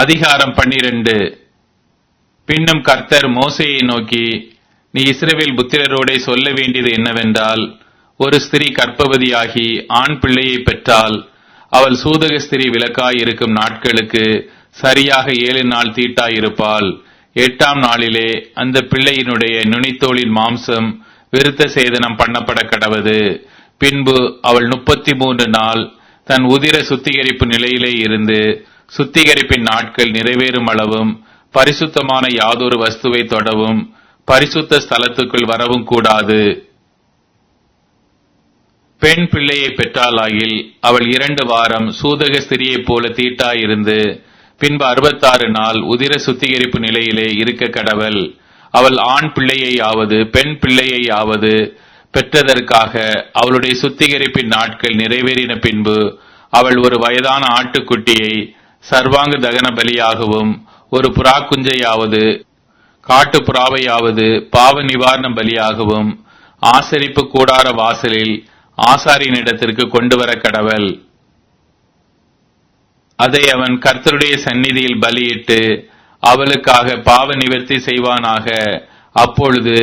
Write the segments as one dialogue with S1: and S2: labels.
S1: அதிகாரம் பன்னிரண்டு. பின்னும் கர்த்தர் மோசையை நோக்கி நீ இஸ்ரவேல் புத்திரரோடே சொல்ல வேண்டியது என்னவென்றால் ஒரு ஸ்திரீ கற்பவதியாகி ஆண் பிள்ளையை பெற்றால் அவள் சூதக ஸ்திரீ விளக்காய் இருக்கும் நாட்களுக்கு சரியாக ஏழு நாள் தீட்டாயிருப்பாள். எட்டாம் நாளிலே அந்த பிள்ளையினுடைய நுனித்தோளின் மாம்சம் விருத்த சேதனம் பண்ணப்பட கடவது. பின்பு அவள் முப்பத்தி மூன்று நாள் தன் உதிர சுத்திகரிப்பு நிலையிலே இருந்து சுத்திகரிப்பின் நாட்கள் நிறைவேறும் அளவும் பரிசுத்தமான யாதொரு வஸ்துவை தொடவும் பரிசுத்த ஸ்தலத்துக்குள் வரவும் கூடாது. பெண் பிள்ளையை பெற்றாலாயில் அவள் இரண்டு வாரம் சூதக ஸ்திரியைப் போல தீட்டாயிருந்து பின்பு அறுபத்தாறு நாள் உதிர சுத்திகரிப்பு நிலையிலே இருக்க கடவள். அவள் ஆண் பிள்ளையையாவது பெண் பிள்ளையையாவது பெற்றதற்காக அவளுடைய சுத்திகரிப்பின் நாட்கள் நிறைவேறின பின்பு அவள் ஒரு வயதான ஆட்டுக்குட்டியை சர்வாங்க தகன பலியாகவும் ஒரு புறாக்குஞ்சையாவது காட்டு புறாவையாவது பாவ நிவாரண பலியாகவும் ஆசரிப்பு கூடார வாசலில் ஆசாரியனிடத்திற்கு கொண்டு வர கடவுள். அதை அவன் கர்த்தருடைய சந்நிதியில் பலியிட்டு அவளுக்காக பாவ நிவர்த்தி செய்வானாக அப்பொழுது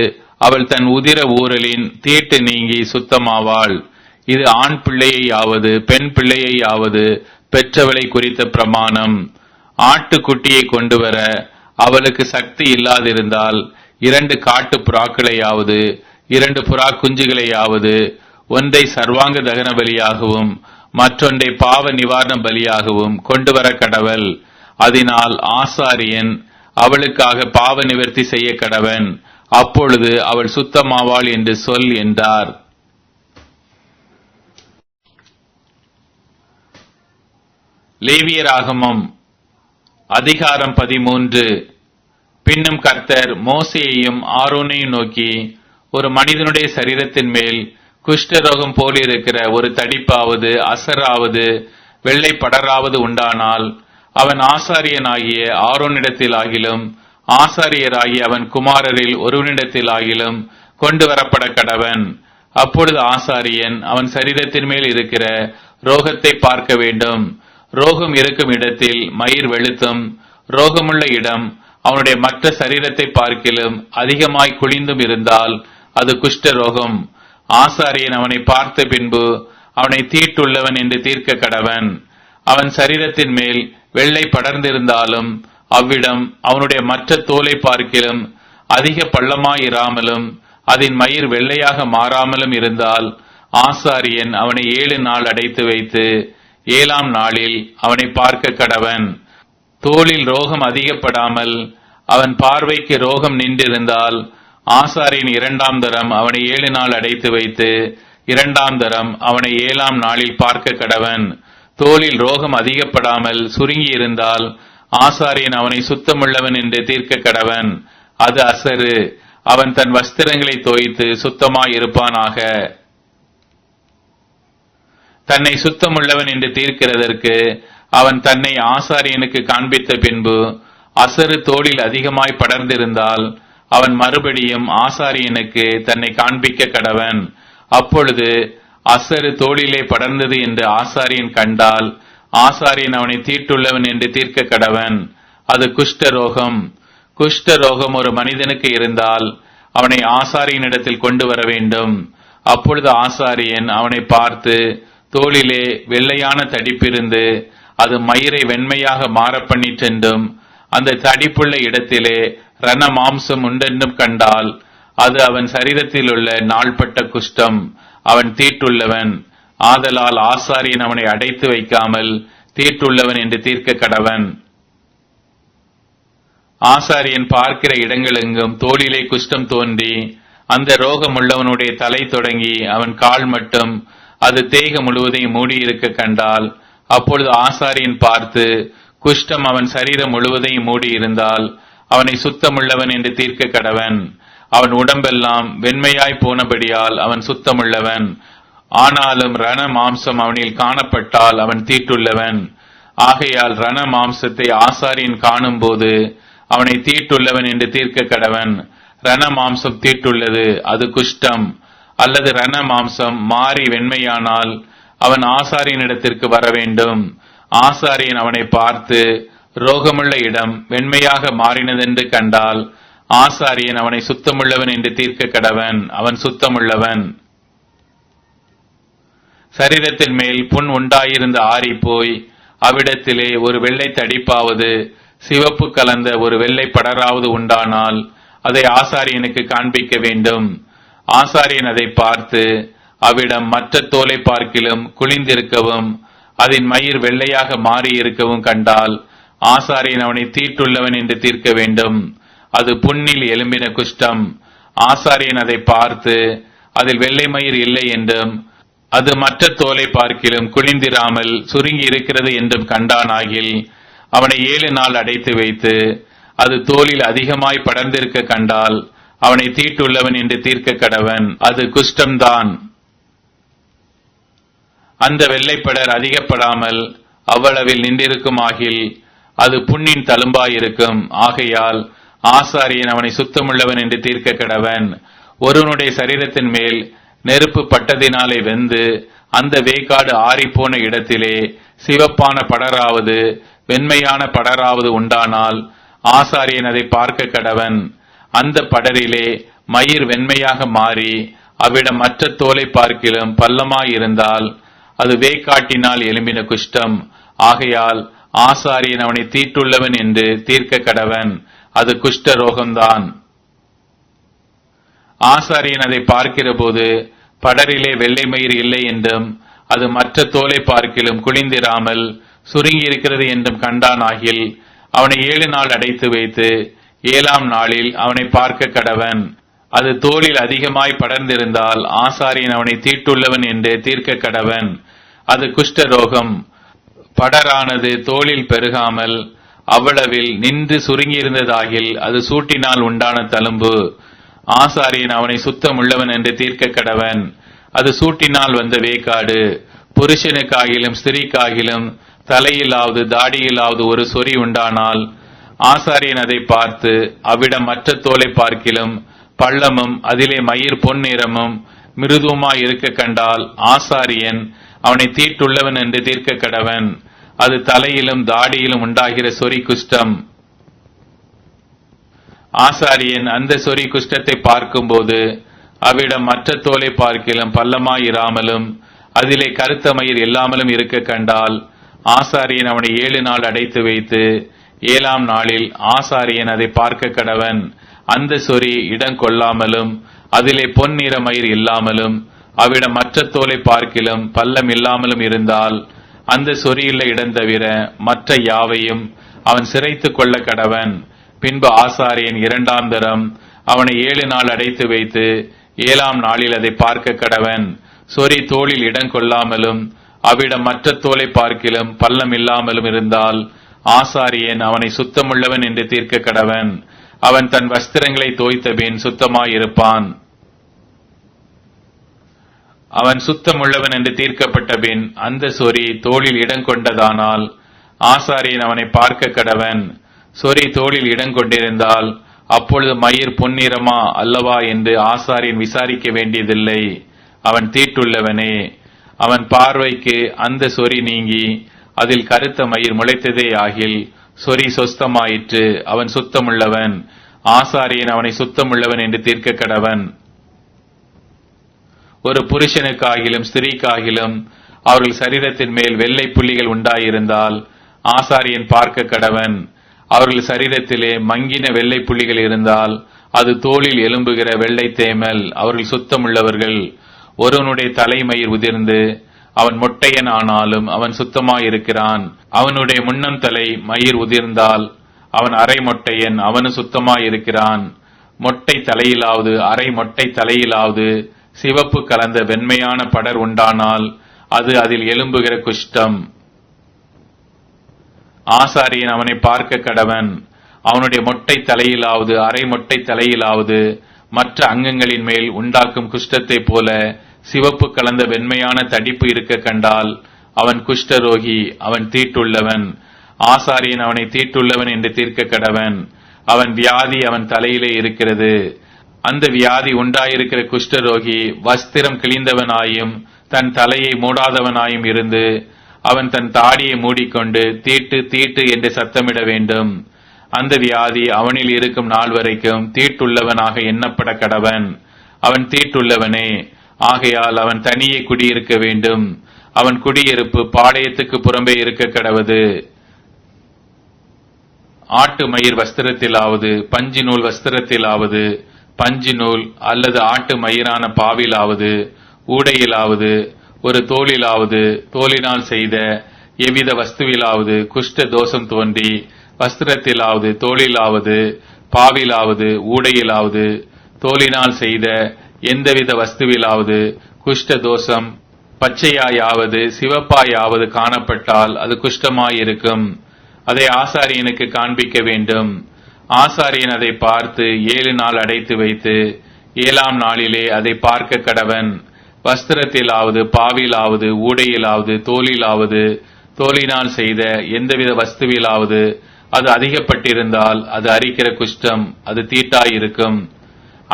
S1: அவள் தன் உதிர ஊரலின் தீட்டு நீங்கி சுத்தமாவாள். இது ஆண் பிள்ளையையாவது பெண் பிள்ளையையாவது பெற்றவளை குறித்த பிரமாணம். ஆட்டுக்குட்டியை கொண்டு வர அவளுக்கு சக்தி இல்லாதிருந்தால் இரண்டு காட்டு புறாக்களையாவது இரண்டு புறா குஞ்சுகளையாவது ஒன்றை சர்வாங்க தகன பலியாகவும் மற்றொன்றை பாவ நிவாரண பலியாகவும் கொண்டு வர கடவள். அதனால் ஆசாரியன் அவளுக்காக பாவ நிவர்த்தி செய்ய கடவன். அப்பொழுது அவள் சுத்தமாவாள் என்று சொல் என்றார். லேவியராகமம் அதிகாரம் பதிமூன்று. பின்னும் கர்த்தர் மோசையையும் ஆரோனையும் நோக்கி ஒரு மனிதனுடைய சரீரத்தின் மேல் குஷ்டரோகம் போலிருக்கிற ஒரு தடிப்பாவது அசராவது வெள்ளை படராவது உண்டானால் அவன் ஆசாரியனாகிய ஆரோனிடத்தில் ஆகிலும் ஆசாரியராகிய அவன் குமாரரில் ஒருவனிடத்தில் ஆகிலும் கொண்டு வரப்பட கடவன். அப்பொழுது ஆசாரியன் அவன் சரீரத்தின் மேல் இருக்கிற ரோகத்தை பார்க்க வேண்டும். ரோகம் இருக்கும் இடத்தில் மயிர் வெளுத்தும் ரோகமுள்ள இடம் அவனுடைய மற்ற சரீரத்தை பார்க்கிலும் அதிகமாய் குளிந்தும் இருந்தால் அது குஷ்ட ரோகம். ஆசாரியன் அவனை பார்த்த பின்பு அவனை தீட்டுள்ளவன் என்று தீர்க்க கடவன். அவன் சரீரத்தின் மேல் வெள்ளை படர்ந்திருந்தாலும் அவ்விடம் அவனுடைய மற்ற தோலை பார்க்கிலும் அதிக பள்ளமாயிராமலும் அதன் மயிர் வெள்ளையாக மாறாமலும் இருந்தால் ஆசாரியன் அவனை ஏழு நாள் அடைத்து வைத்து ஏழாம் நாளில் அவனை பார்க்க கடவன். தோளில் ரோகம் அதிகப்படாமல் அவன் பார்வைக்கு ரோகம் நின்றிருந்தால் ஆசாரின் இரண்டாம் தரம் அவனை ஏழு நாள் அடைத்து வைத்து இரண்டாம் தரம் அவனை ஏழாம் நாளில் பார்க்க கடவன். தோளில் ரோகம் அதிகப்படாமல் சுருங்கி இருந்தால் ஆசாரியன் அவனை சுத்தமுள்ளவன் என்று தீர்க்க கடவன். அது அசரு. அவன் தன் வஸ்திரங்களை தோய்த்து சுத்தமாயிருப்பானாக. தன்னை சுத்தமுள்ளவன் என்று தீர்க்கிறதற்கு அவன் தன்னை ஆசாரியனுக்கு காண்பித்த பின்பு அசரு தோளில் அதிகமாய் படர்ந்திருந்தால் அவன் மறுபடியும் ஆசாரியனுக்கு தன்னை காண்பிக்க கடவன். அப்பொழுது அசரு தோளிலே படர்ந்தது என்று ஆசாரியன் கண்டால் ஆசாரியன் அவனை தீட்டுள்ளவன் என்று தீர்க்க கடவன். அது குஷ்ட ரோகம் குஷ்ட ரோகம் ஒரு மனிதனுக்கு இருந்தால் அவனை ஆசாரியனிடத்தில் கொண்டு வர வேண்டும். அப்பொழுது ஆசாரியன் அவனை பார்த்து தோளிலே வெள்ளையான தடிப்பிருந்து அது மயிரை வெண்மையாக மாறப்பண்ணி சென்றும் அந்த தடிப்புள்ள இடத்திலே ரண மாம்சம் உண்டென்றும் கண்டால் அது அவன் சரீரத்தில் உள்ள நாள்பட்ட குஷ்டம் அவன் தீட்டுள்ளவன். ஆதலால் ஆசாரியன் அவனை அடைத்து வைக்காமல் தீட்டுள்ளவன் என்று தீர்க்க கடவன். ஆசாரியன் பார்க்கிற இடங்களெங்கும் தோளிலே குஷ்டம் தோன்றி அந்த ரோகம் உள்ளவனுடைய தலை தொடங்கி அவன் கால் மட்டும் அது தேகம் முழுவதையும் மூடியிருக்க கண்டால் அப்பொழுது ஆசாரியன் பார்த்து குஷ்டம் அவன் சரீரம் முழுவதையும் மூடியிருந்தால் அவனை சுத்தமுள்ளவன் என்று தீர்க்க கடவன். அவன் உடம்பெல்லாம் வெண்மையாய் போனபடியால் அவன் சுத்தமுள்ளவன். ஆனாலும் ரண மாம்சம் அவனில் காணப்பட்டால் அவன் தீட்டுள்ளவன். ஆகையால் ரண மாம்சத்தை ஆசாரியன் காணும்போது அவனை தீட்டுள்ளவன் என்று தீர்க்க கடவன். ரண மாம்சம் தீட்டுள்ளது அது குஷ்டம். அல்லது ரண மாம்சம் மாறி வெண்மையானால் அவன் ஆசாரியனிடத்திற்கு வர வேண்டும். ஆசாரியன் அவனை பார்த்து ரோகமுள்ள இடம் வெண்மையாக மாறினதென்று கண்டால் ஆசாரியன் அவனை சுத்தமுள்ளவன் என்று தீர்க்க கடவன். அவன் சுத்தமுள்ளவன். சரீரத்தின் மேல் புண் உண்டாயிருந்த ஆறி போய் அவ்விடத்திலே ஒரு வெள்ளை தடிப்பாவது சிவப்பு கலந்த ஒரு வெள்ளை படராவது உண்டானால் அதை ஆசாரியனுக்கு காண்பிக்க வேண்டும். ஆசாரியன் அதை பார்த்து அவ்விடம் மற்ற தோலை பார்க்கிலும் குளிந்திருக்கவும் அதன் மயிர் வெள்ளையாக மாறியிருக்கவும் கண்டால் ஆசாரியன் அவனை தீட்டுள்ளவன் என்று தீர்க்க வேண்டும். அது புண்ணில் எலும்பின குஷ்டம். ஆசாரியன் அதை பார்த்து அதில் வெள்ளை மயிர் இல்லை என்றும் அது மற்ற தோலை பார்க்கிலும் குளிந்திராமல் சுருங்கி இருக்கிறது என்றும் கண்டானாகில் அவனை ஏழு நாள் அடைத்து வைத்து அது தோலில் அதிகமாய் படர்ந்திருக்க கண்டால் அவனை தீட்டுள்ளவன் என்று தீர்க்க கடவன். அது குஷ்டம்தான். அந்த வெள்ளைப்படர் அதிகப்படாமல் அவ்வளவில் நின்றிருக்கும் ஆகில் அது புண்ணின் தழும்பாயிருக்கும். ஆகையால் ஆசாரியன் அவனை சுத்தமுள்ளவன் என்று தீர்க்க கடவன். ஒருவனுடைய சரீரத்தின் மேல் நெருப்பு பட்டதினாலே வெந்து அந்த வேக்காடு ஆறிப்போன இடத்திலே சிவப்பான படராவது வெண்மையான படராவது உண்டானால் ஆசாரியன் அதை பார்க்க கடவன். அந்த படரிலே மயிர் வெண்மையாக மாறி அவ்விடம் மற்ற தோலை பார்க்கிலும் பள்ளமாயிருந்தால் அது வேக்காட்டினால் எலும்பின குஷ்டம். ஆகையால் ஆசாரியன் அவனை தீட்டுள்ளவன் என்று தீர்க்க கடவன். அது குஷ்ட ரோகம்தான். ஆசாரியன் அதை பார்க்கிறபோது படரிலே வெள்ளை மயிர் இல்லை என்றும் அது மற்ற தோலை பார்க்கிலும் குளிந்திராமல் சுருங்கி இருக்கிறது என்றும் கண்டானாகில் அவனை ஏழு நாள் அடைத்து வைத்து ஏழாம் நாளில் அவனை பார்க்க கடவன். அது தோளில் அதிகமாய் படர்ந்திருந்தால் ஆசாரியன் அவனை தீட்டுள்ளவன் என்று தீர்க்க கடவன். அது குஷ்டரோகம். படரானது தோளில் பெருகாமல் அவ்வளவில் நின்று சுருங்கியிருந்ததாகில் அது சூட்டினால் உண்டான தழும்பு. ஆசாரியன் அவனை சுத்தமுள்ளவன் என்று தீர்க்க கடவன். அது சூட்டினால் வந்த வேக்காடு. புருஷனுக்காகிலும் ஸ்திரீக்காகிலும் தலையிலாவது தாடியிலாவது ஒரு சொறி உண்டானால் ஆசாரியன் அதை பார்த்து அவ்விடம் மற்ற தோலை பார்க்கிலும் பள்ளமும் அதிலே மயிர் பொன் நிறமும் மிருதுமாய் இருக்க கண்டால் ஆசாரியன் அவனை தீட்டுள்ளவன் என்று தீர்க்க கடவன். அது தலையிலும் தாடியிலும் உண்டாகிற சொறி குஷ்டம். ஆசாரியன் அந்த சொறி குஷ்டத்தை பார்க்கும்போது அவ்விடம் மற்ற தோலை பார்க்கிலும் பள்ளமாயிராமலும் அதிலே கருத்த மயிர் இல்லாமலும் இருக்க கண்டால் ஆசாரியன் அவனை ஏழு நாள் அடைத்து வைத்து ஏழாம் நாளில் ஆசாரியன் அதை பார்க்க கடவன். அந்த சொறி இடம் கொள்ளாமலும் அதிலே பொன் நிற மயிர் இல்லாமலும் அவ்விடம் மற்ற தோலை பார்க்கிலும் பள்ளம் இல்லாமலும் இருந்தால் அந்த சொறியுள்ள இடம் தவிர மற்ற யாவையும் அவன் சிறைத்துக் கொள்ள கடவன். பின்பு ஆசாரியன் இரண்டாம் தரம் அவனை ஏழு நாள் அடைத்து வைத்து ஏழாம் நாளில் அதை பார்க்க கடவன். சொறி தோளில் இடம் கொள்ளாமலும் அவ்விடம் மற்ற தோலை பார்க்கிலும் பள்ளம் இல்லாமலும் இருந்தால் ஆசாரியன் அவனை சுத்தமுள்ளவன் என்று தீர்க்க கடவன். அவன் தன் வஸ்திரங்களை தோய்த்தபின் சுத்தமாயிருப்பான். அவன் சுத்தமுள்ளவன் என்று தீர்க்கப்பட்ட பின் அந்த சொறி தோளில் இடம் கொண்டதானால் ஆசாரியன் அவனை பார்க்க கடவன். சொறி தோளில் இடம் கொண்டிருந்தால் அப்பொழுது மயிர் பொன்னிறமா அல்லவா என்று ஆசாரியன் விசாரிக்க வேண்டியதில்லை. அவன் தீட்டுள்ளவனே. அவன் பார்வைக்கு அந்த சொறி நீங்கி அதில் கருத்த மயிர் முளைத்ததே ஆகில் சொறி சொஸ்தமாயிற்று அவன் சுத்தமுள்ளவன். ஆசாரியன் அவனை சுத்தமுள்ளவன் என்று தீர்க்க கடவன். ஒரு புருஷனுக்காகிலும் ஸ்திரீக்காகிலும் அவர்கள் சரீரத்தின் மேல் வெள்ளை புள்ளிகள் உண்டாயிருந்தால் ஆசாரியன் பார்க்க கடவன். அவர்கள் சரீரத்திலே மங்கின வெள்ளை புள்ளிகள் இருந்தால் அது தோளில் எலும்புகிற வெள்ளை தேமல். அவர்கள் சுத்தமுள்ளவர்கள். ஒருவனுடைய தலைமயிர் உதிர்ந்து அவன் மொட்டையன் ஆனாலும் அவன் சுத்தமாயிருக்கிறான். அவனுடைய முன்னந்தலை மயிர் உதிர்ந்தால் அவன் அரை மொட்டையன் அவனு சுத்தமாயிருக்கிறான். மொட்டை தலையிலாவது அரை மொட்டை தலையிலாவது சிவப்பு கலந்த வெண்மையான படர் உண்டானால் அது அதில் எலும்புகிற குஷ்டம். ஆசாரியன் அவனை பார்க்க கடவன். அவனுடைய மொட்டை தலையிலாவது அரை மொட்டை தலையிலாவது மற்ற அங்கங்களின் மேல் உண்டாக்கும் குஷ்டத்தைப் போல சிவப்பு கலந்த வெண்மையான தடிப்பு இருக்க கண்டால் அவன் குஷ்டரோகி அவன் தீட்டுள்ளவன். ஆசாரியன் அவனை தீட்டுள்ளவன் என்று தீர்க்க கடவன். அவன் வியாதி அவன் தலையிலே இருக்கிறது. அந்த வியாதி உண்டாயிருக்கிற குஷ்டரோகி வஸ்திரம் கிழிந்தவனாயும் தன் தலையை மூடாதவனாயும் இருந்து அவன் தன் தாடியை மூடிக்கொண்டு தீட்டு தீட்டு என்று சத்தமிட வேண்டும். அந்த வியாதி அவனில் இருக்கும் நாள் வரைக்கும் தீட்டுள்ளவனாக எண்ணப்பட கடவன். அவன் தீட்டுள்ளவனே. ஆகையால் அவன் தனியே குடியிருக்க வேண்டும். அவன் குடியிருப்பு பாளையத்துக்கு புறம்பே இருக்க கடவது. ஆட்டு மயிர் வஸ்திரத்திலாவது பஞ்சு நூல் வஸ்திரத்திலாவது பஞ்சு நூல் அல்லது ஆட்டு மயிரான பாவிலாவது ஊடையிலாவது ஒரு தோளிலாவது தோலினால் செய்த எவ்வித வஸ்துவிலாவது குஷ்ட தோஷம் தோன்றி வஸ்திரத்திலாவது தோளிலாவது பாவிலாவது ஊடையிலாவது தோலினால் செய்த எந்தவித வஸ்துவிலாவது குஷ்ட தோஷம் பச்சையாயாவது சிவப்பாயாவது காணப்பட்டால் அது குஷ்டமாயிருக்கும். அதை ஆசாரியனுக்கு காண்பிக்க வேண்டும். ஆசாரியன் அதை பார்த்து ஏழு நாள் அடைத்து வைத்து ஏழாம் நாளிலே அதை பார்க்க கடவன். வஸ்திரத்திலாவது பாவிலாவது ஊடையிலாவது தோலிலாவது தோலினால் செய்த எந்தவித வஸ்துவிலாவது அது அதிகப்பட்டிருந்தால் அது அரிக்கிற குஷ்டம் அது தீட்டாயிருக்கும்.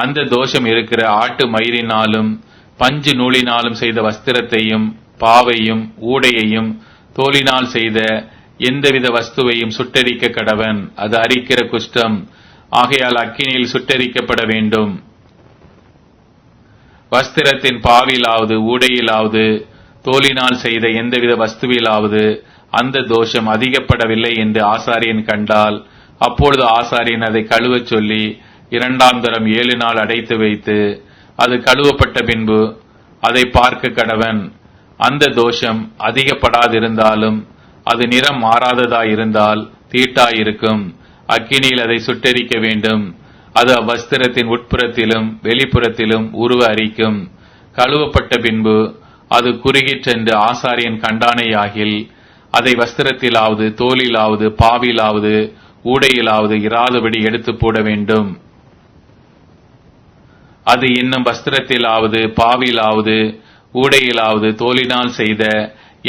S1: அந்த தோஷம் இருக்கிற ஆட்டு மயிரினாலும் பஞ்சு நூலினாலும் செய்த வஸ்திரத்தையும் பாவையும் ஊடையையும் தோலினால் செய்த எந்தவித வஸ்துவையும் சுட்டரிக்க கடவன். அது அரிக்கிற குஷ்டம். ஆகையால் அக்கினியில் சுட்டரிக்கப்பட வேண்டும். வஸ்திரத்தின் பாவிலாவது ஊடையிலாவது தோலினால் செய்த எந்தவித வஸ்துவிலாவது அந்த தோஷம் அதிகப்படவில்லை என்று ஆசாரியன் கண்டால் அப்பொழுது ஆசாரியன் அதை கழுவச் சொல்லி இரண்டாம் தரம் ஏழு நாள் அடைத்து வைத்து அது கழுவப்பட்ட பின்பு அதை பார்க்க கடவன் அந்த தோஷம் அதிகப்படாதிருந்தாலும் அது நிறம் மாறாததாயிருந்தால் தீட்டாயிருக்கும். அக்கினியில் அதை சுட்டெரிக்க வேண்டும். அது அவ்வஸ்திரத்தின் உட்புறத்திலும் வெளிப்புறத்திலும் உருவ அரிக்கும். கழுவப்பட்ட பின்பு அது குறுகிற்றென்று ஆசாரியன் கண்டானையாகில் அதை வஸ்திரத்திலாவது தோலிலாவது பாவிலாவது ஊடையிலாவது இராதபடி எடுத்து போட வேண்டும். அது இன்னும் வஸ்திரத்திலாவது பாவிலாவது ஊடையிலாவது தோலினால் செய்த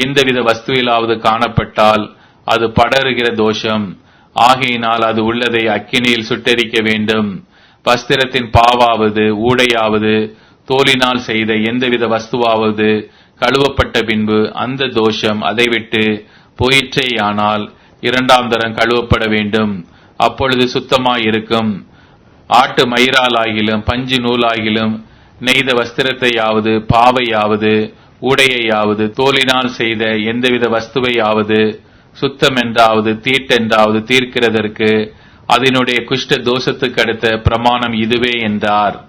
S1: எந்தவித வஸ்துவிலாவது காணப்பட்டால் அது படருகிற தோஷம். ஆகையினால் அது உள்ளதை அக்கினியில் சுட்டரிக்க வேண்டும். வஸ்திரத்தின் பாவாவது ஊடையாவது தோலினால் செய்த எந்தவித வஸ்துவாவது கழுவப்பட்ட பின்பு அந்த தோஷம் அதை விட்டு போயிற்றேயானால் இரண்டாம் தரம் கழுவப்பட வேண்டும். அப்பொழுது சுத்தமாயிருக்கும். ஆட்டு மயிராலாகிலும் பஞ்சு நூலாகிலும் நெய்த வஸ்திரத்தையாவது பாவையாவது உடையையாவது தோலினால் செய்த எந்தவித வஸ்துவையாவது சுத்தம் என்றாவது தீட்டென்றாவது தீர்க்கிறதற்கு அதனுடைய குஷ்ட தோஷத்துக்கு அடுத்த பிரமாணம் இதுவே என்றார்.